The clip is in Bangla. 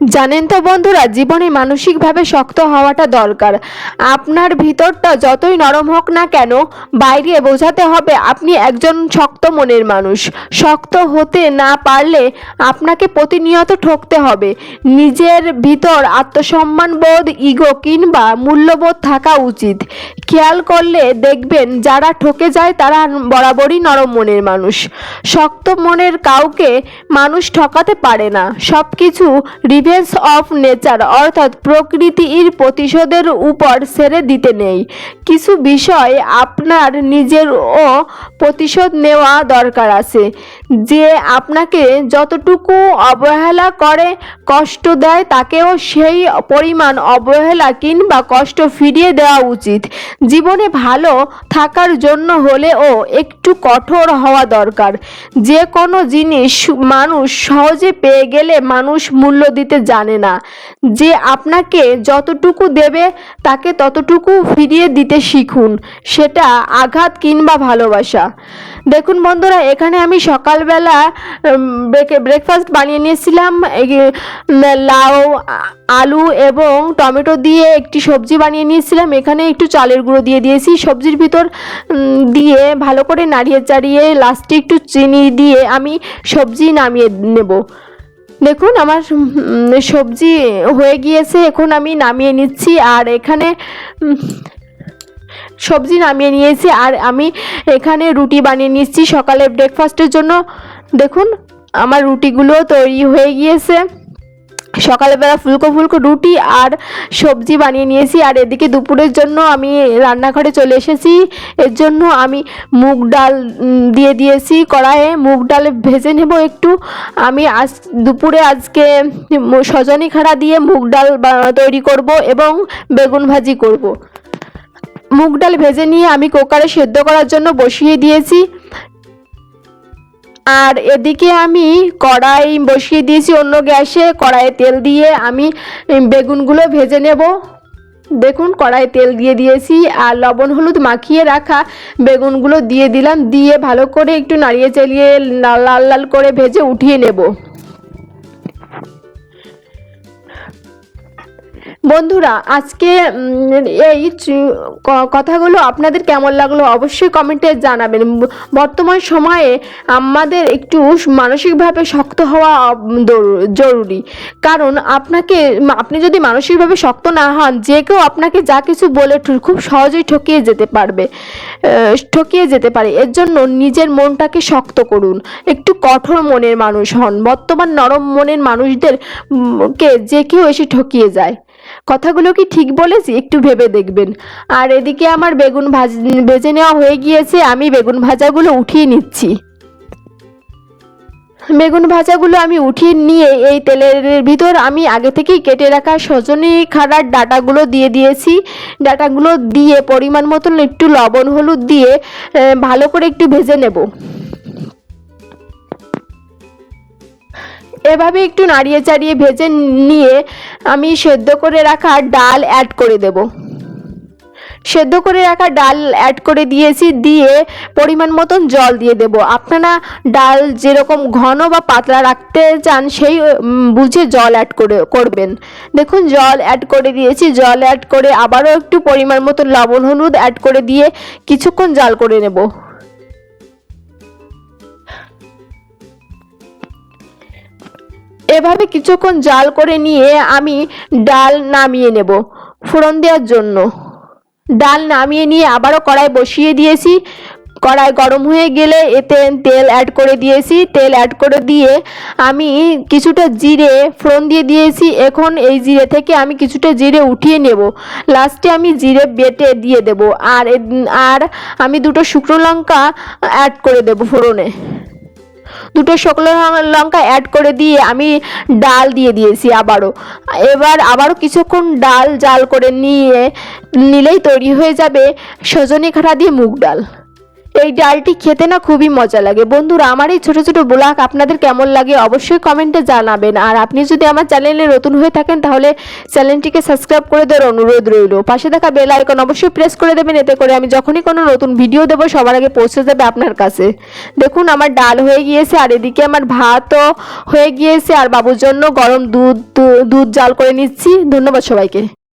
জানেন তো বন্ধুরা, জীবনে মানসিকভাবে শক্ত হওয়াটা দরকার। আপনার ভিতরটা যতই নরম হোক না কেন, বাইরে বোঝাতে হবে আপনি একজন শক্ত মনের মানুষ। শক্ত হতে না পারলে আপনাকে প্রতিনিয়ত ঠকতে হবে। নিজের ভিতর আত্মসম্মান বোধ ইগো কিংবা মূল্যবোধ থাকা উচিত। খেয়াল করলে দেখবেন যারা ঠকে যায় তারা বরাবরই নরম মনের মানুষ। শক্ত মনের কাউকে মানুষ ঠকাতে পারে না। সব কিছু রিভেন্স অফ নেচার অর্থাৎ প্রকৃতির প্রতিশোধের উপর ছেড়ে দিতে নেই। কিছু বিষয় আপনার নিজেরও প্রতিশোধ নেওয়া দরকার আছে। যে আপনাকে যতটুকু অবহেলা করে কষ্ট দেয়, তাকেও সেই পরিমাণ অবহেলা কিংবা কষ্ট ফিরিয়ে দেওয়া উচিত। জীবনে ভালো থাকার জন্য হলেও একটু কঠোর হওয়া দরকার। যে কোনো জিনিস মানুষ সহজে পেয়ে গেলে মানুষ মূল্য দিতে জানে না। যে আপনাকে যতটুকু দেবে, তাকে ততটুকু ফিরিয়ে দিতে শিখুন, সেটা আঘাত কিংবা ভালোবাসা। দেখুন বন্ধুরা, এখানে আমি সকালবেলা ব্রেকফাস্ট বানিয়ে নিয়েছিলাম। লাউ, আলু এবং টমেটো দিয়ে একটি সবজি বানিয়ে নিয়েছিলাম। এখানে একটু চালের গুঁড়ো দিয়ে দিয়েছি, সবজির ভিতর দিয়ে ভালো করে নাড়িয়ে চাড়িয়ে লাস্টে একটু চিনি দিয়ে আমি সবজি নামিয়ে নেব। দেখুন আমার সবজি হয়ে গিয়েছে, এখন আমি নামিয়ে নিচ্ছি আর এখানে সবজি নামিয়ে নিয়েছি আর আমি এখানে রুটি বানিয়ে নিচ্ছি সকালে ব্রেকফাস্টের জন্য। দেখুন আমার রুটিগুলো তৈরি হয়ে গিয়েছে। সকালবেলা ফুলকো ফুলকো রুটি আর সবজি বানিয়ে নিয়েছি। আর এদিকে দুপুরের জন্য আমি রান্নাঘরে চলে এসেছি। এর জন্য আমি মুগ ডাল দিয়ে দিয়েছি কড়াইয়ে। মুগ ডাল ভেজে নেব একটু। আমি আজ, দুপুরে আজকে সজনি খাড়া দিয়ে মুগ ডাল তৈরি করব এবং বেগুন ভাজি করব। মুগ ডাল ভেজে নিয়ে আমি কুকারে সেদ্ধ করার জন্য বসিয়ে দিয়েছি। আর এদিকে আমি কড়াই বসিয়ে দিয়েছি অন্য গ্যাসে। কড়াইয়ে তেল দিয়ে আমি বেগুনগুলো ভেজে নেব। দেখুন কড়াই তেল দিয়ে দিয়েছি আর লবণ হলুদ মাখিয়ে রাখা বেগুনগুলো দিয়ে দিলাম। দিয়ে ভালো করে একটু নাড়িয়ে চালিয়ে লাল লাল করে ভেজে উঠিয়ে নেব। বন্ধুরা, আজকে এই কথাগুলো আপনাদের কেমন লাগল অবশ্যই কমেন্টে জানাবেন। বর্তমান সময়ে আমাদের একটু মানসিকভাবে শক্ত হওয়া জরুরি। কারণ আপনাকে আপনি যদি মানসিকভাবে শক্ত না হন, যে কেউ আপনাকে যা কিছু বলে খুব সহজেই ঠকিয়ে যেতে পারবে। ঠকিয়ে যেতে পারে। এর জন্য নিজের মনটাকে শক্ত করুন। একটু কঠোর মনের মানুষ হন। বর্তমান নরম মনের মানুষদের কে, যে কেউ এসে ঠকিয়ে যায়। কথাগুলো কি ঠিক বলেছি? একটু ভেবে দেখবেন। আর এদিকে আমার বেগুন ভাজ, ভেজে নেওয়া হয়ে গিয়েছে, আমি বেগুন ভাজাগুলো উঠিয়ে নিচ্ছি। বেগুন ভাজাগুলো আমি উঠিয়ে নিয়ে এই তেলের ভিতর আমি আগে থেকেই কেটে রাখা সজনি খাড়ার ডাটাগুলো দিয়ে দিয়েছি। ডাটাগুলো দিয়ে পরিমাণ মতন একটু লবণ, হলুদ দিয়ে ভালো করে একটু ভেজে নেব। এভাবে একটু নাড়িয়ে চাড়িয়ে ভেজে নিয়ে আমি সেদ্ধ করে রাখা ডাল অ্যাড করে দেব। সেদ্ধ করে রাখা ডাল অ্যাড করে দিয়েছি, দিয়ে পরিমাণ মতন জল দিয়ে দেব। আপনারা ডাল যেরকম ঘন বা পাতলা রাখতে চান, সেই বুঝে জল অ্যাড করে, করবেন। দেখুন, জল অ্যাড করে দিয়েছি। জল অ্যাড করে আবারও একটু পরিমাণ মতন লবণ, হলুদ অ্যাড করে দিয়ে কিছুক্ষণ জাল করে নেব। এভাবে কিছুক্ষণ জাল করে নিয়ে আমি ডাল নামিয়ে নেব ফোড়ন দেওয়ার জন্য। ডাল নামিয়ে নিয়ে আবারও কড়াই বসিয়ে দিয়েছি। কড়াই গরম হয়ে গেলে এতে তেল অ্যাড করে দিয়েছি। তেল অ্যাড করে দিয়ে আমি কিছুটা জিরে ফোড়ন দিয়ে দিয়েছি। এখন এই জিরে থেকে আমি কিছুটা জিরে উঠিয়ে নেব। লাস্টে আমি জিরে বেটে দিয়ে দেব। আর আর আমি দুটো শুকনো লঙ্কা অ্যাড করে দেব ফোড়নে। দুটো শুকনো লঙ্কা অ্যাড করে দিয়ে আমি ডাল দিয়ে দিয়েছি আবারও। এবার আবারও কিছুক্ষণ ডাল জাল করে নিয়ে, নিলেই তৈরি হয়ে যাবে সজনে খাটা দিয়ে মুগ ডাল। এই ডালটি খেতে না খুবই মজা লাগে। বন্ধুরা, আমার এই ছোটো ছোটো ব্লগ আপনাদের কেমন লাগে অবশ্যই কমেন্টে জানাবেন। আর আপনি যদি আমার চ্যানেলে নতুন হয়ে থাকেন, তাহলে চ্যানেলটিকে সাবস্ক্রাইব করে দেওয়ার অনুরোধ রইল। পাশে থাকা বেল আইকন অবশ্যই প্রেস করে দেবেন, এতে করে আমি যখনই কোনো নতুন ভিডিও দেবো, সবার আগে পৌঁছে যাবে আপনার কাছে। দেখুন, আমার ডাল হয়ে গিয়েছে, আর এদিকে আমার ভাতও হয়ে গিয়েছে, আর বাবুর জন্য গরম দুধ দুধ জাল করে নিচ্ছি। ধন্যবাদ সবাইকে।